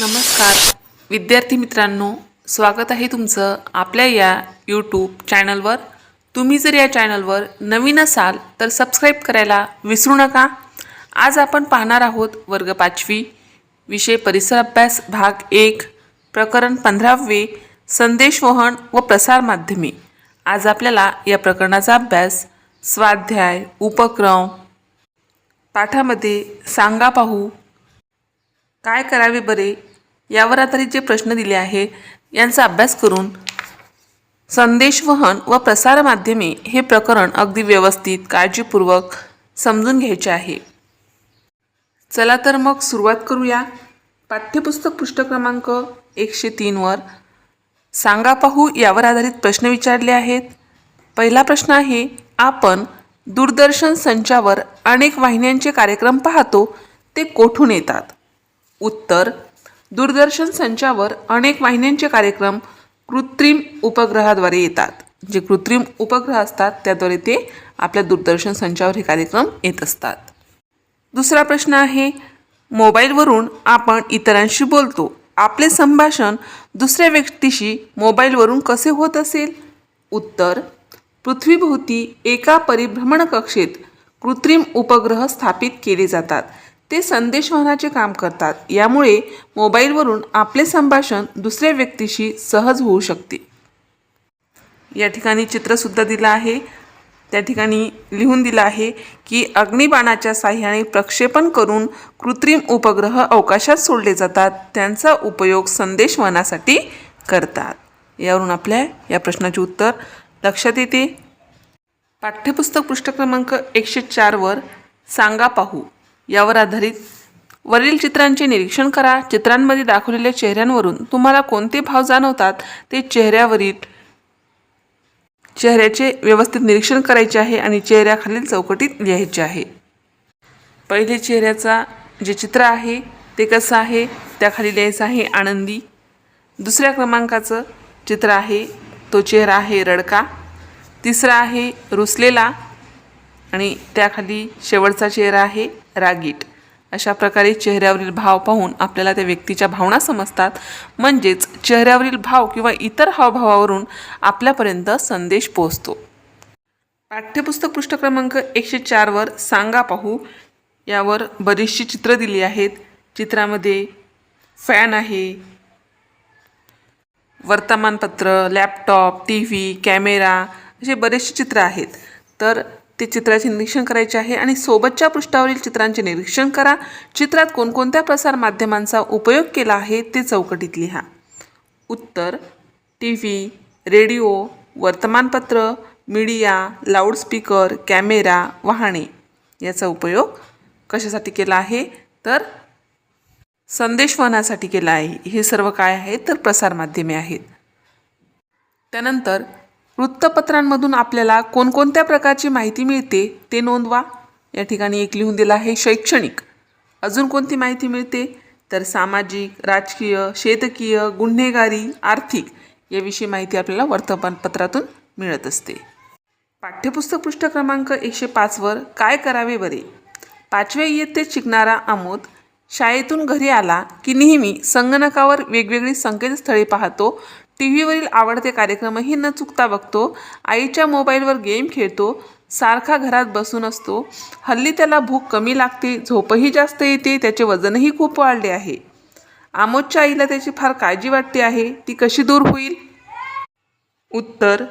नमस्कार. विद्यार्थी मित्रांनो स्वागत आहे तुमचं आपल्या या यूट्यूब चॅनलवर तुम्ही जर या चॅनलवर नवीन असाल तर सबस्क्राईब करायला विसरू नका. आज आपण पाहणार आहोत वर्ग पाचवी विषय परिसर अभ्यास भाग एक प्रकरण पंधरावे संदेशवहन व प्रसार माध्यमे. आज आपल्याला या प्रकरणाचा अभ्यास स्वाध्याय उपक्रम पाठामध्ये सांगा पाहू. काय करावे बरे? यावर आधारित जे प्रश्न दिले आहे. यांचा अभ्यास करून संदेशवहन व प्रसार माध्यमे हे प्रकरण अगदी व्यवस्थित काळजीपूर्वक समजून घ्यायचे आहे. चला तर मग सुरुवात करूया. पाठ्यपुस्तक पृष्ठ क्रमांक एकशे तीनवर सांगा पाहू यावर आधारित प्रश्न विचारले आहेत. पहिला प्रश्न आहे आपण दूरदर्शन संचावर अनेक वाहिन्यांचे कार्यक्रम पाहतो ते कोठून येतात? उत्तर दूरदर्शन संचावर अनेक वाहिन्यांचे कार्यक्रम कृत्रिम उपग्रहाद्वारे येतात. जे कृत्रिम उपग्रह असतात त्याद्वारे ते आपल्या दूरदर्शन संचावर हे कार्यक्रम येत असतात. दुसरा प्रश्न आहे मोबाईलवरून आपण इतरांशी बोलतो. आपले संभाषण दुसऱ्या व्यक्तीशी मोबाईलवरून कसे होत असेल? उत्तर पृथ्वीभोवती एका परिभ्रमण कक्षेत कृत्रिम उपग्रह स्थापित केले जातात. ते संदेशवहनाचे काम करतात. यामुळे मोबाईलवरून आपले संभाषण दुसऱ्या व्यक्तीशी सहज होऊ शकते. या ठिकाणी चित्रसुद्धा दिलं आहे. त्या ठिकाणी लिहून दिलं आहे की अग्निबाणाच्या साह्याने प्रक्षेपण करून कृत्रिम उपग्रह अवकाशात सोडले जातात. त्यांचा उपयोग संदेशवहनासाठी करतात. यावरून आपल्या या प्रश्नाचे उत्तर लक्षात येते. पाठ्यपुस्तक पृष्ठ क्रमांक एकशे चारवर सांगा पाहू. यावर आधारित. वरील चित्रांचे निरीक्षण करा. चित्रांमध्ये दाखवलेल्या चेहऱ्यांवरून तुम्हाला कोणते भाव जाणवतात ते चेहऱ्यावरील चेहऱ्याचे व्यवस्थित निरीक्षण करायचे आहे आणि चेहऱ्याखालील चौकटीत लिहायचे आहे. पहिले चेहऱ्याचा जे चित्र आहे ते कसं आहे? त्याखाली लिहायचं आहे आनंदी. दुसऱ्या क्रमांकाचं चित्र आहे तो चेहरा आहे रडका. तिसरा आहे रुसलेला. आणि त्याखाली शेवटचा चेहरा आहे रागीट. अशा प्रकारे चेहऱ्यावरील भाव पाहून आपल्याला त्या व्यक्तीच्या भावना समजतात. म्हणजेच चेहऱ्यावरील भाव किंवा इतर हावभावावरून आपल्यापर्यंत संदेश पोहोचतो. पाठ्यपुस्तक पृष्ठ क्रमांक एकशे चारवर सांगा पाहू. यावर बरीचशी चित्रं दिली आहेत. चित्रामध्ये फॅन आहे. वर्तमानपत्र लॅपटॉप टी व्ही कॅमेरा असे बरेचसे चित्र आहेत. तर ते चित्राचे निरीक्षण करायचे आहे आणि सोबतच्या पृष्ठावरील चित्रांचे निरीक्षण करा. चित्रात कोणकोणत्या प्रसार माध्यमांचा उपयोग केला आहे ते चौकटीत लिहा. उत्तर टी व्ही रेडिओ वर्तमानपत्र मीडिया लाऊडस्पीकर कॅमेरा वाहने याचा उपयोग कशासाठी केला आहे? तर संदेशवहनासाठी केला आहे. हे सर्व काय आहे तर प्रसारमाध्यमे आहेत. त्यानंतर वृत्तपत्रांमधून आपल्याला कोणकोणत्या प्रकारची माहिती मिळते ते नोंदवा. या ठिकाणी एक लिहून दिलं आहे शैक्षणिक. अजून कोणती माहिती मिळते? तर सामाजिक राजकीय शेतकीय गुन्हेगारी आर्थिक याविषयी माहिती आपल्याला वर्तमानपत्रातून मिळत असते. पाठ्यपुस्तक पृष्ठ क्रमांक एकशे पाचवर काय करावे बरे? पाचव्या इयत्तेत शिकणारा आमोद शाळेतून घरी आला की नेहमी संगणकावर वेगवेगळी संकेतस्थळे पाहतो टी व्हीवरील आवडते कार्यक्रमही न चुकता बघतो. आईच्या मोबाईलवर गेम खेळतो सारखा घरात बसून असतो. हल्ली त्याला भूक कमी लागते झोपही जास्त येते त्याचे वजनही खूप वाढले आहे. आमोदच्या आईला त्याची फार काळजी वाटते आहे. ती कशी दूर होईल? उत्तर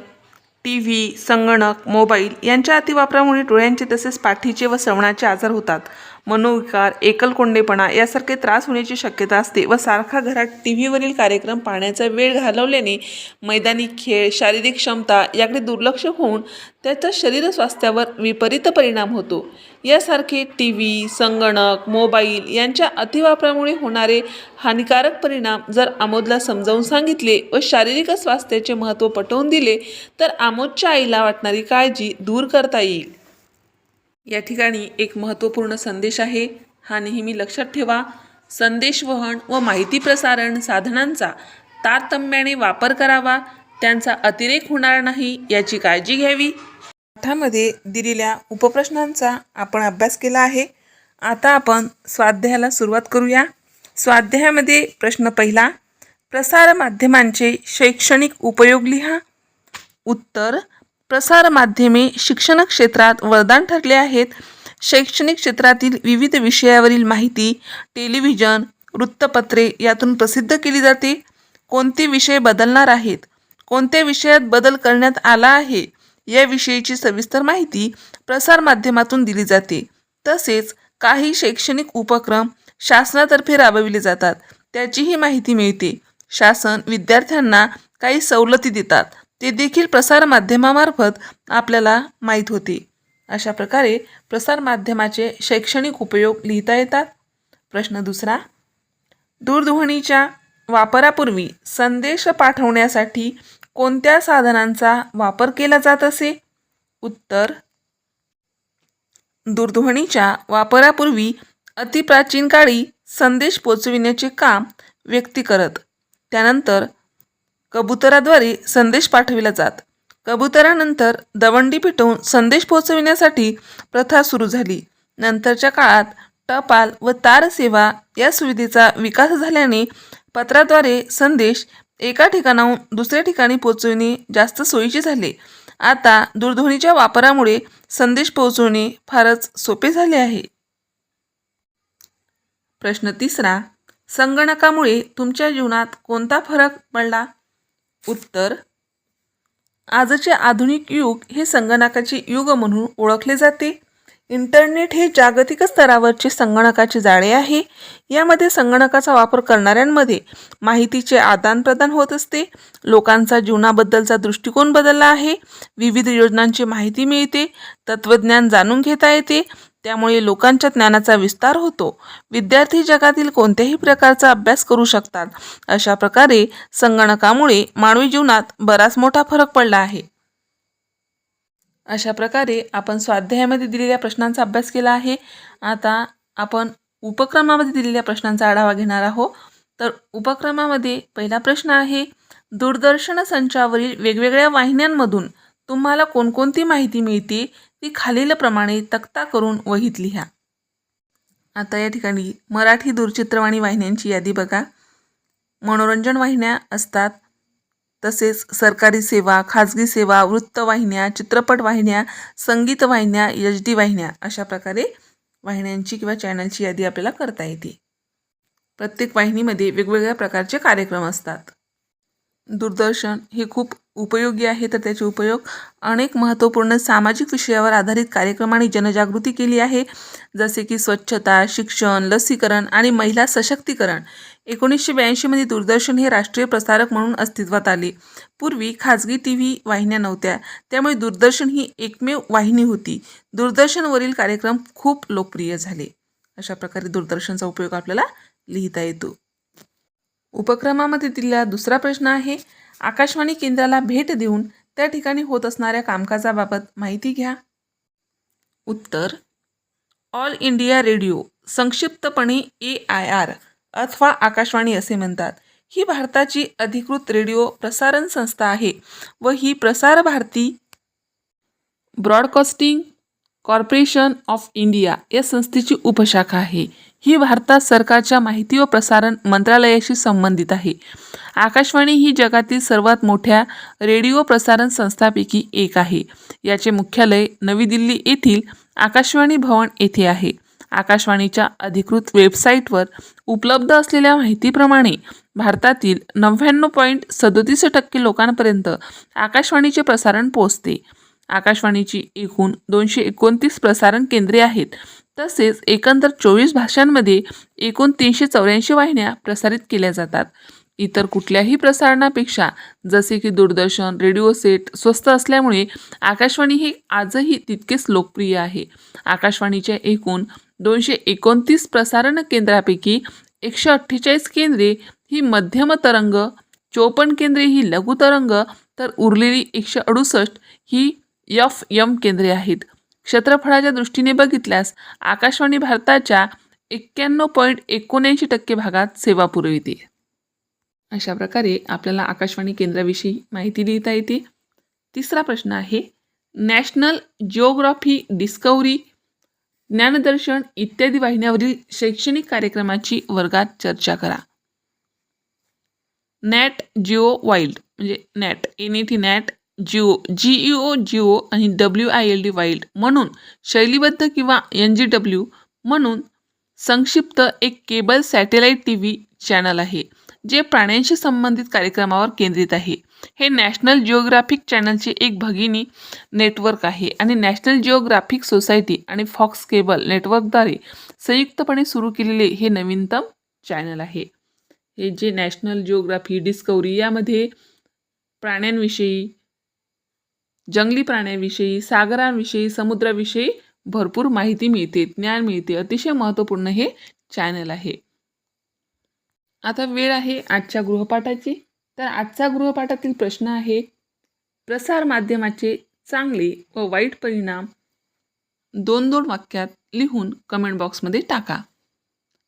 टी व्ही संगणक मोबाईल यांच्या अतिवापरामुळे डोळ्यांचे तसेच पाठीचे व श्रवणाचे आजार होतात. मनोविकार एकलकोंडेपणा यासारखे त्रास होण्याची शक्यता असते व सारखा घरात टी व्हीवरील कार्यक्रम पाहण्याचा वेळ घालवल्याने मैदानी खेळ शारीरिक क्षमता याकडे दुर्लक्ष होऊन त्याचा शरीर स्वास्थ्यावर विपरीत परिणाम होतो. यासारखे टी व्ही संगणक मोबाईल यांच्या अतिवापरामुळे होणारे हानिकारक परिणाम जर आमोदला समजावून सांगितले व शारीरिक स्वास्थ्याचे महत्त्व पटवून दिले तर आमोदच्या आईला वाटणारी काळजी दूर करता येईल. या ठिकाणी एक महत्त्वपूर्ण संदेश आहे. हा नेहमी लक्षात ठेवा. संदेशवहन व माहिती प्रसारण साधनांचा तारतम्याने वापर करावा. त्यांचा अतिरेक होणार नाही याची काळजी घ्यावी. पाठामध्ये दिलेल्या उपप्रश्नांचा आपण अभ्यास केला आहे. आता आपण स्वाध्यायाला सुरुवात करूया. स्वाध्यायामध्ये प्रश्न पहिला प्रसारमाध्यमांचे शैक्षणिक उपयोग लिहा. उत्तर प्रसारमाध्यमे शिक्षण क्षेत्रात वरदान ठरले आहेत. शैक्षणिक क्षेत्रातील विविध विषयावरील माहिती टेलिव्हिजन वृत्तपत्रे यातून प्रसिद्ध केली जाते. कोणते विषय बदलणार आहेत? कोणत्या विषयात बदल करण्यात आला आहे? याविषयीची सविस्तर माहिती प्रसारमाध्यमातून दिली जाते. तसेच काही शैक्षणिक उपक्रम शासनातर्फे राबविले जातात. त्याचीही माहिती मिळते. शासन विद्यार्थ्यांना काही सवलती देतात. ते देखील प्रसारमाध्यमामार्फत आपल्याला माहीत होते. अशा प्रकारे प्रसारमाध्यमाचे शैक्षणिक उपयोग लिहिता येतात. प्रश्न दुसरा दूरध्वनीच्या वापरापूर्वी संदेश पाठवण्यासाठी कोणत्या साधनांचा वापर केला जात असे? उत्तर दूरध्वनीच्या वापरापूर्वी अतिप्राचीन काळी संदेश पोचविण्याचे काम व्यक्ती करत त्यानंतर कबुतराद्वारे संदेश पाठविला जात. कबुतरानंतर दवंडी पिटवून संदेश पोहोचविण्यासाठी प्रथा सुरू झाली. नंतरच्या काळात टपाल व तारसेवा या सुविधेचा विकास झाल्याने पत्राद्वारे संदेश एका ठिकाणाहून दुसऱ्या ठिकाणी पोचविणे जास्त सोयीचे झाले. आता दूरध्वनीच्या वापरामुळे संदेश पोहोचवणे फारच सोपे झाले आहे. प्रश्न तिसरा. संगणकामुळे तुमच्या जीवनात कोणता फरक पडला? उत्तर आजचे आधुनिक युग हे संगणकाचे युग म्हणून ओळखले जाते. इंटरनेट हे जागतिक स्तरावरचे संगणकाचे जाळे आहे. यामध्ये संगणकाचा वापर करणाऱ्यांमध्ये माहितीचे आदानप्रदान होत असते. लोकांचा जीवनाबद्दलचा दृष्टिकोन बदलला आहे. विविध योजनांची माहिती मिळते. तत्त्वज्ञान जाणून घेता येते. त्यामुळे लोकांच्या ज्ञानाचा विस्तार होतो. विद्यार्थी जगातील कोणत्याही प्रकारचा अभ्यास करू शकतात. अशा प्रकारे संगणकामुळे मानवी जीवनात बराच मोठा फरक पडला आहे. अशा प्रकारे आपण स्वाध्यायामध्ये दिलेल्या प्रश्नांचा अभ्यास केला आहे. आता आपण उपक्रमामध्ये दिलेल्या प्रश्नांचा आढावा घेणार आहोत. तर उपक्रमामध्ये पहिला प्रश्न आहे दूरदर्शन संचावरील वेगवेगळ्या वाहिन्यांमधून तुम्हाला कोणकोणती माहिती मिळते? ती खालीलप्रमाणे तक्ता करून वहीत लिहा. आता या ठिकाणी मराठी दूरचित्रवाणी वाहिन्यांची यादी बघा. मनोरंजन वाहिन्या असतात. तसेच सरकारी सेवा खाजगी सेवा वृत्तवाहिन्या चित्रपट वाहिन्या संगीत वाहिन्या एच डी वाहिन्या अशा प्रकारे वाहिन्यांची किंवा चॅनलची यादी आपल्याला करता येते. प्रत्येक वाहिनीमध्ये वेगवेगळ्या प्रकारचे कार्यक्रम असतात. दूरदर्शन हे खूप उपयोगी आहे तर त्याचे उपयोग अनेक महत्त्वपूर्ण सामाजिक विषयावर आधारित कार्यक्रम आणि जनजागृती केली आहे. जसे की स्वच्छता शिक्षण लसीकरण आणि महिला सशक्तीकरण. एकोणीसशे ब्याऐंशीमध्ये दूरदर्शन हे राष्ट्रीय प्रसारक म्हणून अस्तित्वात आले. पूर्वी खाजगी टी व्ही वाहिन्या नव्हत्या. त्यामुळे दूरदर्शन ही एकमेव वाहिनी होती. दूरदर्शनवरील कार्यक्रम खूप लोकप्रिय झाले. अशा प्रकारे दूरदर्शनचा उपयोग आपल्याला लिहिता येतो. उपक्रमामध्ये दिलेला दुसरा प्रश्न आहे आकाशवाणी केंद्राला भेट देऊन त्या ठिकाणी होत असणाऱ्या कामकाजाबाबत माहिती घ्या. उत्तर. ऑल इंडिया रेडिओ संक्षिप्तपणे ए आय आर अथवा आकाशवाणी असे म्हणतात. ही भारताची अधिकृत रेडिओ प्रसारण संस्था आहे व ही Prasar Bharati broadcasting corporation of India या संस्थेची उपशाखा आहे. ही भारतात सरकारच्या माहिती व प्रसारण मंत्रालयाशी संबंधित आहे. आकाशवाणी ही जगातील सर्वात मोठ्या रेडिओ प्रसारण संस्थांपैकी एक आहे. याचे मुख्यालय नवी दिल्ली येथील आकाशवाणी भवन येथे आहे. आकाशवाणीच्या अधिकृत वेबसाईटवर उपलब्ध असलेल्या माहितीप्रमाणे भारतातील नव्याण्णव पॉईंट सदोतीस टक्के लोकांपर्यंत आकाशवाणीचे प्रसारण पोहोचते. आकाशवाणीची एकूण दोनशे एकोणतीस प्रसारण केंद्रे आहेत. तसेच एकंदर चोवीस भाषांमध्ये एकूण तीनशे चौऱ्याऐंशी वाहिन्या प्रसारित केल्या जातात. इतर कुठल्याही प्रसारणापेक्षा जसे की दूरदर्शन रेडिओ सेट स्वस्त असल्यामुळे आकाशवाणी हे आजही तितकेच लोकप्रिय आहे. आकाशवाणीच्या एकूण दोनशे एकोणतीस प्रसारण केंद्रापैकी एकशे अठ्ठेचाळीस केंद्रे ही मध्यम तरंग चोपन्न केंद्रे ही लघु तरंग तर उरलेली एकशे अडुसष्ट ही यफ यम केंद्रे आहेत. क्षेत्रफळाच्या दृष्टीने बघितल्यास आकाशवाणी भारताच्या एक्क्याण्णव पॉईंट एकोणऐंशी टक्के भागात सेवा पुरविते. अशा प्रकारे आपल्याला आकाशवाणी केंद्राविषयी माहिती लिहिता येते. तिसरा प्रश्न आहे नॅशनल जिओग्राफी डिस्कवरी ज्ञानदर्शन इत्यादी वाहिन्यावरील शैक्षणिक कार्यक्रमाची वर्गात चर्चा करा. नॅट जिओ वाईल्ड म्हणजे Nat N E T Nat Geo G E O Geo आणि W I L D Wild म्हणून शैलीबद्ध किंवा एन जी डब्ल्यू म्हणून संक्षिप्त एक cable satellite T V channel आहे. जे प्राण्यांशी संबंधित कार्यक्रमावर केंद्रित आहे. हे नॅशनल जिओग्राफिक चॅनलचे एक भगिनी नेटवर्क आहे आणि नॅशनल जिओग्राफिक सोसायटी आणि फॉक्स केबल नेटवर्कद्वारे संयुक्तपणे सुरू केलेले हे नवीनतम चॅनल आहे. हे जे नॅशनल जिओग्राफी डिस्कवरी यामध्ये प्राण्यांविषयी जंगली प्राण्यांविषयी सागरांविषयी समुद्राविषयी भरपूर माहिती मिळते ज्ञान मिळते. अतिशय महत्त्वपूर्ण हे चॅनल आहे. आता वेळ आहे आजच्या गृहपाठाची. तर आजचा गृहपाठातील प्रश्न आहे प्रसार माध्यमाचे चांगले व वाईट परिणाम दोन दोन वाक्यात लिहून कमेंट बॉक्समध्ये टाका.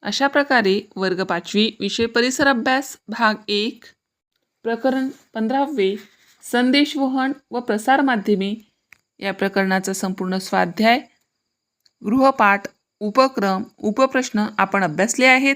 अशा प्रकारे वर्ग पाचवी विषय परिसर अभ्यास भाग एक प्रकरण पंधरावे संदेशवहन व प्रसार माध्यमे या प्रकरणाचा संपूर्ण स्वाध्याय गृहपाठ उपक्रम उपप्रश्न आपण अभ्यासले आहेत.